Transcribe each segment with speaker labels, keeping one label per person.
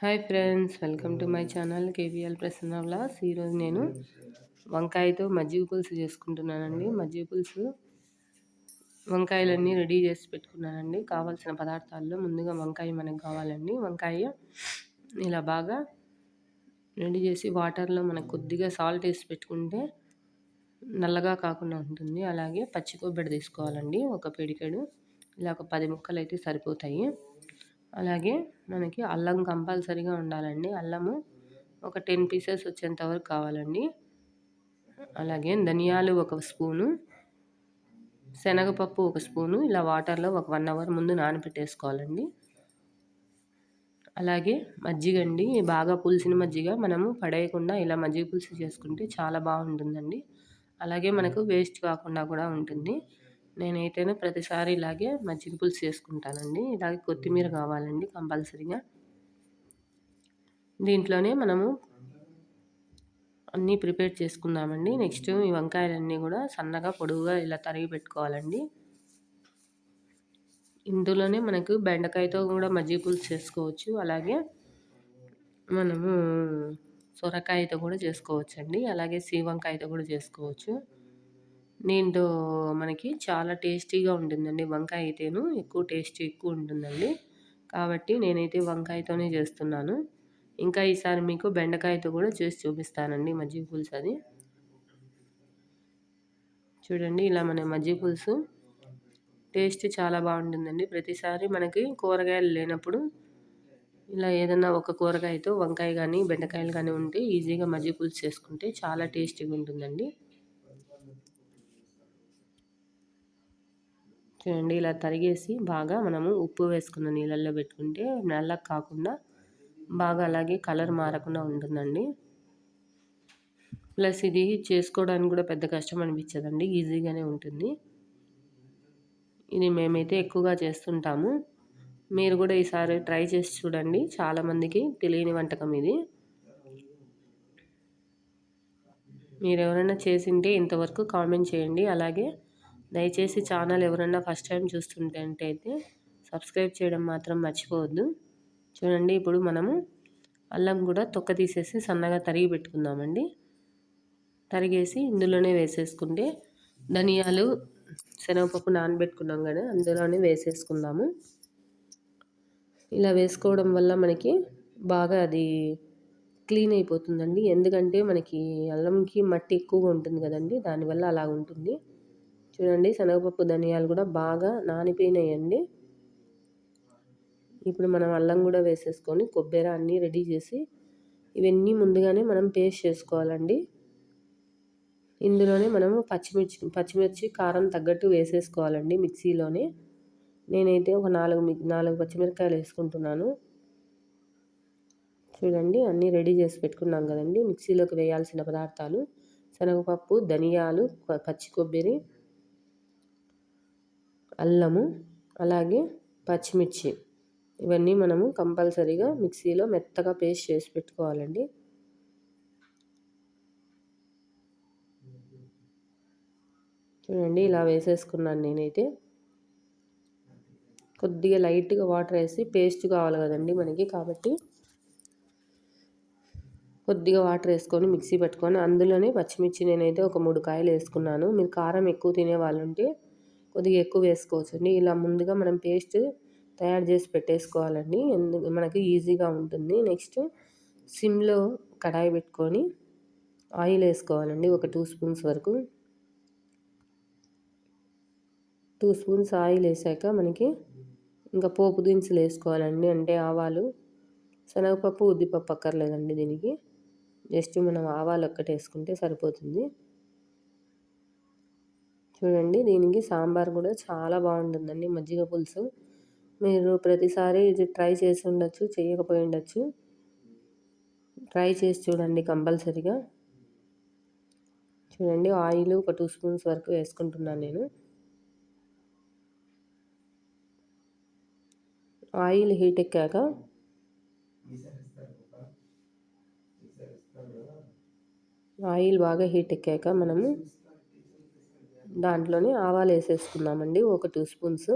Speaker 1: Hi friends welcome to my channel KVL Prasanna vlogs. ఈరోజు నేను వంకాయతో మజ్జిగ పులుసు చేసుకుంటున్నానండి. మజ్జిగ పులుసు వంకాయలన్నీ రెడీ చేసి పెట్టుకున్నానండి. కావాల్సిన పదార్థాల్లో ముందుగా వంకాయ మనకు కావాలండి. వంకాయ ఇలా బాగా రెడీ చేసి వాటర్లో మనకు కొద్దిగా సాల్ట్ వేసి పెట్టుకుంటే నల్లగా కాకుండా ఉంటుంది. అలాగే పచ్చి కొబ్బరి తీసుకోవాలండి. ఒక పిడికెడు ఇలా ఒక పది ముక్కలు అయితే సరిపోతాయి. అలాగే మనకి అల్లం కంపల్సరీగా ఉండాలండి. అల్లము ఒక టెన్ పీసెస్ వచ్చేంత వరకు కావాలండి. అలాగే ధనియాలు ఒక స్పూను శనగపప్పు ఒక స్పూను ఇలా వాటర్లో ఒక వన్ అవర్ ముందు నానబెట్టేసుకోవాలండి అలాగే మజ్జిగ అండి. బాగా పులిసిన మజ్జిగ మనము పడేయకుండా ఇలా మజ్జిగ పులుసు చేసుకుంటే చాలా బాగుంటుందండి. అలాగే మనకు వేస్ట్ కాకుండా కూడా ఉంటుంది. నేనైతేనే ప్రతిసారి ఇలాగే మజ్జిగ పులుసు చేసుకుంటానండి. ఇలాగే కొత్తిమీర కావాలండి కంపల్సరీగా. దీంట్లోనే మనము అన్నీ ప్రిపేర్ చేసుకుందామండి. నెక్స్ట్ ఈ వంకాయలన్నీ కూడా సన్నగా పొడుగుగా ఇలా తరిగి పెట్టుకోవాలండి. ఇందులోనే మనకు బెండకాయతో కూడా మజ్జిగ పులుసు చేసుకోవచ్చు. అలాగే మనము సొరకాయతో కూడా చేసుకోవచ్చండి. అలాగే సీవంకాయతో కూడా చేసుకోవచ్చు. నేను మనకి చాలా టేస్టీగా ఉంటుందండి వంకాయ అయితేను. ఎక్కువ టేస్ట్ ఎక్కువ ఉంటుందండి. కాబట్టి నేనైతే వంకాయతోనే చేస్తున్నాను. ఇంకా ఈసారి మీకు బెండకాయతో కూడా చేసి చూపిస్తానండి మజ్జిగ పులుసు అది. చూడండి ఇలా మన మజ్జిగ పులుసు. టేస్ట్ చాలా బాగుంటుందండి. ప్రతిసారి మనకి కూరగాయలు లేనప్పుడు ఇలా ఏదన్నా ఒక కూరగాయతో వంకాయ కానీ బెండకాయలు కానీ ఉంటే ఈజీగా మజ్జిగ పులుసు చేసుకుంటే చాలా టేస్టీగా ఉంటుందండి. చూడండి ఇలా తరిగేసి బాగా మనము ఉప్పు వేసుకున్న నీళ్ళల్లో పెట్టుకుంటే నల్లగా కాకుండా బాగా అలాగే కలర్ మారకుండా ఉంటుందండి. ప్లస్ ఇది చేసుకోవడానికి కూడా పెద్ద కష్టం అనిపించదండి ఈజీగానే ఉంటుంది. ఇది మేమైతే ఎక్కువగా చేస్తుంటాము. మీరు కూడా ఈసారి ట్రై చేసి చూడండి చాలామందికి తెలియని వంటకం ఇది. మీరు ఎవరైనా చేసింటే ఇంతవరకు కామెంట్ చేయండి అలాగే దయచేసి ఛానల్ ఎవరన్నా ఫస్ట్ టైం చూస్తుంటే అయితే సబ్స్క్రైబ్ చేయడం మాత్రం మర్చిపోవద్దు. చూడండి ఇప్పుడు మనము అల్లం కూడా తొక్క తీసేసి సన్నగా తరిగి పెట్టుకుందామండి. తరిగేసి ఇందులోనే వేసేసుకుంటే ధనియాలు శనగపప్పు నానబెట్టుకున్నాం కదా అందులోనే వేసేసుకుందాము. ఇలా వేసుకోవడం వల్ల మనకి బాగా అది క్లీన్ అయిపోతుందండి. ఎందుకంటే మనకి అల్లంకి మట్టి ఎక్కువగా ఉంటుంది కదండి దానివల్ల అలా ఉంటుంది. చూడండి శనగపప్పు ధనియాలు కూడా బాగా నానిపోయినాయండి. ఇప్పుడు మనం అల్లం కూడా వేసేసుకొని కొబ్బరి అన్నీ రెడీ చేసి ఇవన్నీ ముందుగానే మనం పేస్ట్ చేసుకోవాలండి. ఇందులోనే మనము పచ్చిమిర్చి పచ్చిమిర్చి కారం తగ్గట్టు వేసేసుకోవాలండి మిక్సీలోనే. నేనైతే ఒక నాలుగు నాలుగు పచ్చిమిరకాయలు వేసుకుంటున్నాను. చూడండి అన్నీ రెడీ చేసి పెట్టుకున్నాం కదండి. మిక్సీలోకి వేయాల్సిన పదార్థాలు శనగపప్పు ధనియాలు పచ్చి కొబ్బరి అల్లము అలాగే పచ్చిమిర్చి. ఇవన్నీ మనము కంపల్సరీగా మిక్సీలో మెత్తగా పేస్ట్ చేసి పెట్టుకోవాలండి. చూడండి ఇలా వేసేసుకున్నాను నేనైతే. కొద్దిగా లైట్గా వాటర్ వేసి పేస్ట్ కావాలి కదండి మనకి కాబట్టి. కొద్దిగా వాటర్ వేసుకొని మిక్సీ పెట్టుకొని అందులోనే పచ్చిమిర్చి నేనైతే ఒక మూడు కాయలు వేసుకున్నాను. మీరు కారం ఎక్కువ తినే వాళ్ళు ఉంటే కొద్దిగా ఎక్కువ వేసుకోవచ్చు అండి ఇలా ముందుగా మనం పేస్ట్ తయారు చేసి పెట్టేసుకోవాలండి. ఎందుకు మనకి ఈజీగా ఉంటుంది. నెక్స్ట్ సిమ్లో కడాయి పెట్టుకొని ఆయిల్ వేసుకోవాలండి. ఒక టూ స్పూన్స్ వరకు. టూ స్పూన్స్ ఆయిల్ వేసాక మనకి ఇంకా పోపు దినుసులు వేసుకోవాలండి. అంటే ఆవాలు శనగపప్పు ఉద్దిపప్పు అక్కర్లేదండి దీనికి. జస్ట్ మనం ఆవాలు ఒక్కటి వేసుకుంటే సరిపోతుంది. చూడండి దీనికి సాంబార్ కూడా చాలా బాగుంటుందండి మజ్జిగ పులుసు. మీరు ప్రతిసారి ఇది ట్రై చేసి ఉండొచ్చు చేయకపోయి ఉండొచ్చు. ట్రై చేసి చూడండి కంపల్సరీగా. చూడండి ఆయిల్ ఒక టూ స్పూన్స్ వరకు వేసుకుంటున్నాను నేను. ఆయిల్ హీట్ ఎక్కాక ఆయిల్ బాగా హీట్ ఎక్కాక మనము దాంట్లోనే ఆవాలు వేసేసుకుందామండి ఒక టూ స్పూన్స్.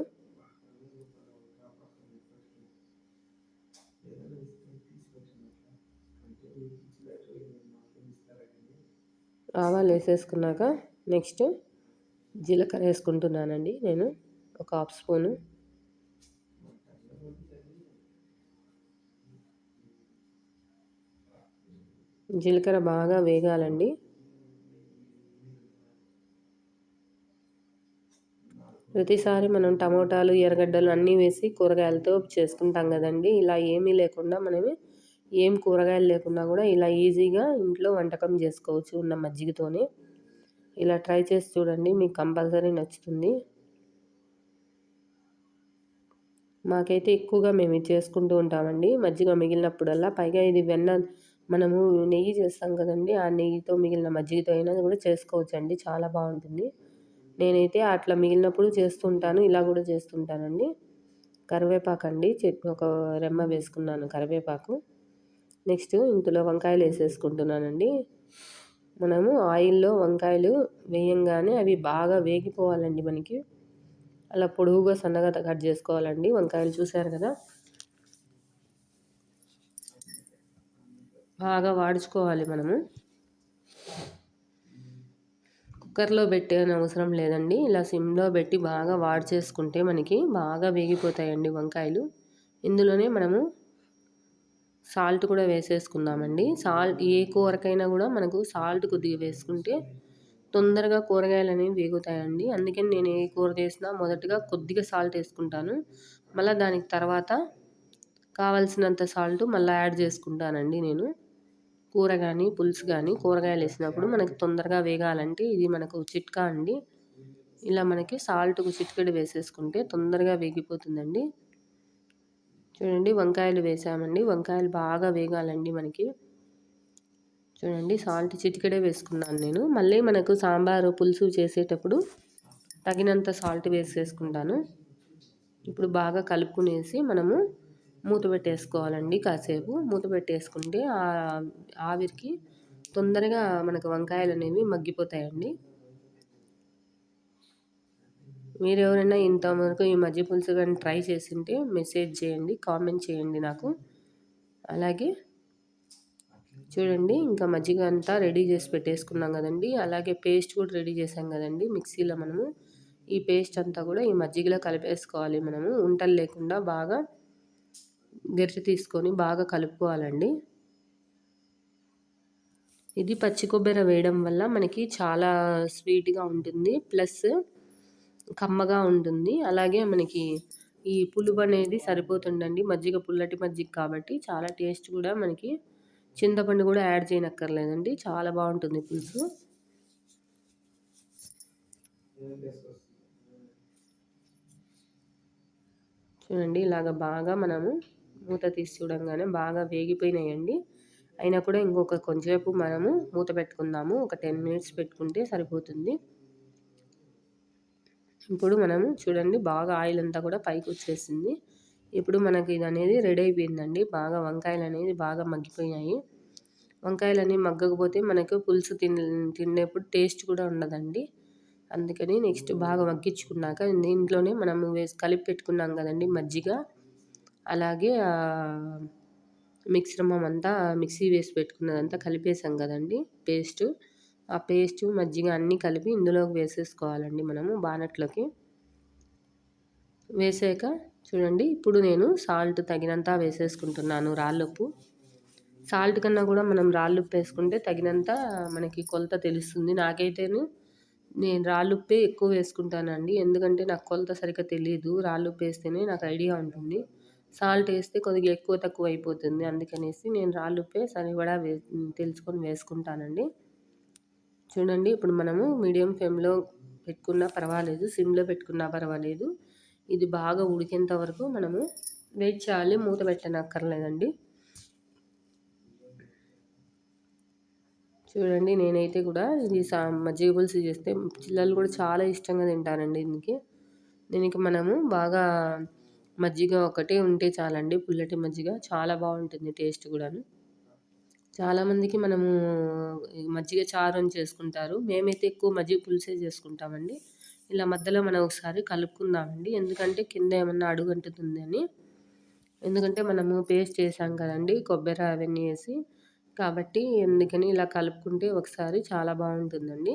Speaker 1: ఆవాలు వేసేసుకున్నాక నెక్స్ట్ జీలకర్ర వేసుకుంటున్నానండి నేను ఒక హాఫ్ స్పూను. జీలకర్ర బాగా వేగాలండి. ప్రతిసారి మనం టమోటాలు ఎర్రగడ్డలు అన్నీ వేసి కూరగాయలతో చేసుకుంటాం కదండి. ఇలా ఏమీ లేకుండా మనమే ఏం కూరగాయలు లేకుండా కూడా ఇలా ఈజీగా ఇంట్లో వంటకం చేసుకోవచ్చు ఉన్న మజ్జిగతోనే. ఇలా ట్రై చేసి చూడండి మీకు కంపల్సరీ నచ్చుతుంది. మాకైతే ఎక్కువగా మేము ఇది చేసుకుంటూ ఉంటామండి. మజ్జిగ మిగిలినప్పుడల్లా పైగా ఇది వెన్న మనము నెయ్యి చేస్తాం కదండి. ఆ నెయ్యితో మిగిలిన మజ్జిగతో అయినా కూడా చేసుకోవచ్చు అండి చాలా బాగుంటుంది. నేనైతే అట్లా మిగిలినప్పుడు చేస్తుంటాను ఇలా కూడా చేస్తుంటానండి. కరివేపాకు అండి చెట్టు ఒక రెమ్మ వేసుకున్నాను కరివేపాకు. నెక్స్ట్ ఇందులో వంకాయలు వేసేసుకుంటున్నానండి. మనము ఆయిల్లో వంకాయలు వేయంగానే అవి బాగా వేగిపోవాలండి మనకి. అలా పొడుగుగా సన్నగా కట్ చేసుకోవాలండి. వంకాయలు చూశారు కదా? బాగా వాడుచుకోవాలి మనము. కుక్కర్లో పెట్టే అవసరం లేదండి. ఇలా సిమ్లో పెట్టి బాగా వాడ్ చేసుకుంటే మనకి బాగా వేగిపోతాయండి వంకాయలు. ఇందులోనే మనము సాల్ట్ కూడా వేసేసుకుందామండి. సాల్ట్ ఏ కూరకైనా కూడా మనకు సాల్ట్ కొద్దిగా వేసుకుంటే తొందరగా కూరగాయలు అనేవి వేగుతాయండి. అందుకని నేను ఏ కూర చేసినా మొదటగా కొద్దిగా సాల్ట్ వేసుకుంటాను. మళ్ళీ దానికి తర్వాత కావలసినంత సాల్ట్ మళ్ళీ యాడ్ చేసుకుంటానండి నేను. కూర కానీ పులుసు కానీ కూరగాయలు వేసినప్పుడు మనకి తొందరగా వేగాలంటే ఇది మనకు చిట్కా అండి. ఇలా మనకి సాల్ట్కు చిటికెడు వేసేసుకుంటే తొందరగా వేగిపోతుందండి. చూడండి వంకాయలు వేసామండి. వంకాయలు బాగా వేగాలండి మనకి. చూడండి సాల్ట్ చిటికెడే వేసుకున్నాను నేను. మళ్ళీ మనకు సాంబారు పులుసు చేసేటప్పుడు తగినంత సాల్ట్ వేసేసుకుంటాను. ఇప్పుడు బాగా కలుపుకునేసి మనము మూత పెట్టేసుకోవాలండి కాసేపు. మూత పెట్టేసుకుంటే ఆవిరికి తొందరగా మనకు వంకాయలు అనేవి మగ్గిపోతాయండి. మీరు ఎవరైనా ఇంతవరకు ఈ మజ్జి పులుసు కానీ ట్రై చేసింటే మెసేజ్ చేయండి కామెంట్ చేయండి నాకు. అలాగే చూడండి ఇంకా మజ్జిగ అంతా రెడీ చేసి పెట్టేసుకున్నాం కదండి. అలాగే పేస్ట్ కూడా రెడీ చేసాం కదండి మిక్సీలో మనము. ఈ పేస్ట్ అంతా కూడా ఈ మజ్జిగలో కలిపేసుకోవాలి మనము. ఉంటలు లేకుండా బాగా గరిటె తీసుకొని బాగా కలుపుకోవాలండి. ఇది పచ్చి కొబ్బరి వేయడం వల్ల మనకి చాలా స్వీట్గా ఉంటుంది. ప్లస్ కమ్మగా ఉంటుంది. అలాగే మనకి ఈ పులుపు అనేది సరిపోతుందండి. మజ్జిగ పుల్లటి మజ్జిగ కాబట్టి చాలా టేస్ట్ కూడా మనకి చింతపండు కూడా యాడ్ చేయనక్కర్లేదండి. చాలా బాగుంటుంది పులుసు. చూడండి ఇలాగ బాగా మనము మూత తీసి చూడంగానే బాగా వేగిపోయినాయండి. అయినా కూడా ఇంకొక కొంచెంసేపు మనము మూత పెట్టుకుందాము. ఒక టెన్ మినిట్స్ పెట్టుకుంటే సరిపోతుంది. ఇప్పుడు మనము చూడండి బాగా ఆయిల్ అంతా కూడా పైకి వచ్చేసింది. ఇప్పుడు మనకి ఇది అనేది రెడీ అయిపోయిందండి. బాగా వంకాయలు అనేది బాగా మగ్గిపోయినాయి. వంకాయలు అనేవి మగ్గకపోతే మనకు పులుసు తిన తినేప్పుడు టేస్ట్ కూడా ఉండదండి. అందుకని నెక్స్ట్ బాగా మగ్గించుకున్నాక దీంట్లోనే మనము వేసి కలిపి పెట్టుకున్నాం కదండి మజ్జిగ. అలాగే మిశ్రమం అంతా మిక్సీ వేసి పెట్టుకున్నదంతా కలిపేసాం కదండి పేస్ట్. ఆ పేస్ట్ మజ్జిగ అన్నీ కలిపి ఇందులోకి వేసేసుకోవాలండి మనము బానట్లోకి వేసాక చూడండి ఇప్పుడు నేను సాల్ట్ తగినంత వేసేసుకుంటున్నాను రాళ్ళుప్పు. సాల్ట్ కన్నా కూడా మనం రాళ్ళుప్పు వేసుకుంటే తగినంత మనకి కొలత తెలుస్తుంది. నాకైతేను నేను రాళ్ళుప్పే ఎక్కువ వేసుకుంటానండి ఎందుకంటే నాకు కొలత సరిగ్గా తెలియదు రాళ్ళుప్పు వేస్తేనే నాకు ఐడియా ఉంటుంది. సాల్ట్ వేస్తే కొద్దిగా ఎక్కువ తక్కువ అయిపోతుంది అందుకనేసి నేను రాళ్ళుప్పే సరిపడా వే తెలుసుకొని వేసుకుంటానండి. చూడండి ఇప్పుడు మనము మీడియం ఫ్లేమ్లో పెట్టుకున్నా పర్వాలేదు సిమ్లో పెట్టుకున్నా పర్వాలేదు. ఇది బాగా ఉడికేంత వరకు మనము వెయిట్ చేయాలి. మూత పెట్టనక్కర్లేదండి. చూడండి నేనైతే కూడా ఇది సా మజ్జిగ పులుసు చేస్తే పిల్లలు కూడా చాలా ఇష్టంగా తింటారండి దీనికి. దీనికి మనము బాగా మజ్జిగ ఒకటే ఉంటే చాలండి పుల్లటి మజ్జిగ. చాలా బాగుంటుంది టేస్ట్ కూడాను. చాలామందికి మనము మజ్జిగ చారు అని చేసుకుంటారు. మేమైతే ఎక్కువ మజ్జిగ పులుసే చేసుకుంటామండి. ఇలా మధ్యలో మనం ఒకసారి కలుపుకుందామండి. ఎందుకంటే కింద ఏమన్నా అడుగంటుతుంది అని ఎందుకంటే మనము పేస్ట్ చేసాం కదండి కొబ్బరి అవన్నీ వేసి. కాబట్టి ఎందుకని ఇలా కలుపుకుంటే ఒకసారి చాలా బాగుంటుందండి.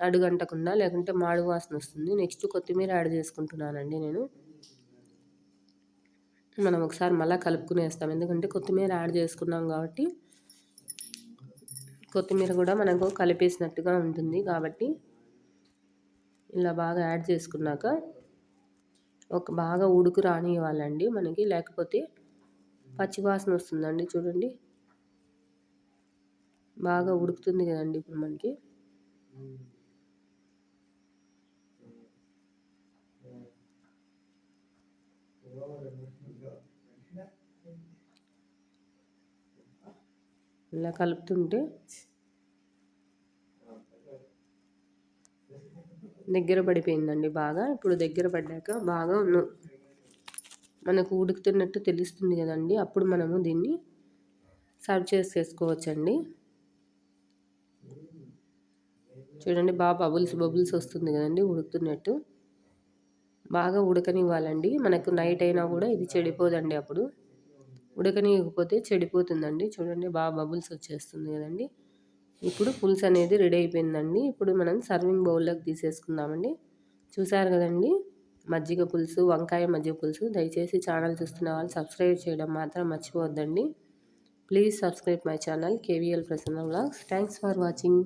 Speaker 1: అడుగంటకుండా లేకుంటే మాడు వాసన వస్తుంది. నెక్స్ట్ కొత్తిమీర యాడ్ చేసుకుంటున్నానండి నేను. మనం ఒకసారి మళ్ళీ కలుపుకునేస్తాం ఎందుకంటే కొత్తిమీర యాడ్ చేసుకున్నాం కాబట్టి కొత్తిమీర కూడా మనకు కలిపేసినట్టుగా ఉంటుంది కాబట్టి ఇలా బాగా యాడ్ చేసుకున్నాక ఒక బాగా ఉడుకు రానివ్వాలండి మనకి. లేకపోతే పచ్చివాసన వస్తుందండి చూడండి. బాగా ఉడుకుతుంది కదండి ఇప్పుడు మనకి. ఇలా కలుపుతుంటే దగ్గర పడిపోయిందండి బాగా. ఇప్పుడు దగ్గర పడ్డాక బాగా మనకు ఉడుకుతున్నట్టు తెలుస్తుంది కదండి. అప్పుడు మనము దీన్ని సర్వ్ చేసేసుకోవచ్చండి. చూడండి బాగా బబుల్స్ బబుల్స్ వస్తుంది కదండి ఉడుకుతున్నట్టు. బాగా ఉడకనివ్వాలండి. మనకు నైట్ అయినా కూడా ఇది చెడిపోదండి అప్పుడు. ఉడకనివ్వకపోతే చెడిపోతుందండి. చూడండి బాగా బబుల్స్ వచ్చేస్తుంది కదండి. ఇప్పుడు పులుసు అనేది రెడీ అయిపోయిందండి. ఇప్పుడు మనం సర్వింగ్ బౌల్లోకి తీసేసుకుందామండి. చూసారు కదండి మజ్జిగ పులుసు వంకాయ మజ్జిగ పులుసు. దయచేసి ఛానల్ చూస్తున్న వాళ్ళు సబ్స్క్రైబ్ చేయడం మాత్రం మర్చిపోవద్దండి. Please subscribe my channel KVL Prasanna vlogs. Thanks for watching.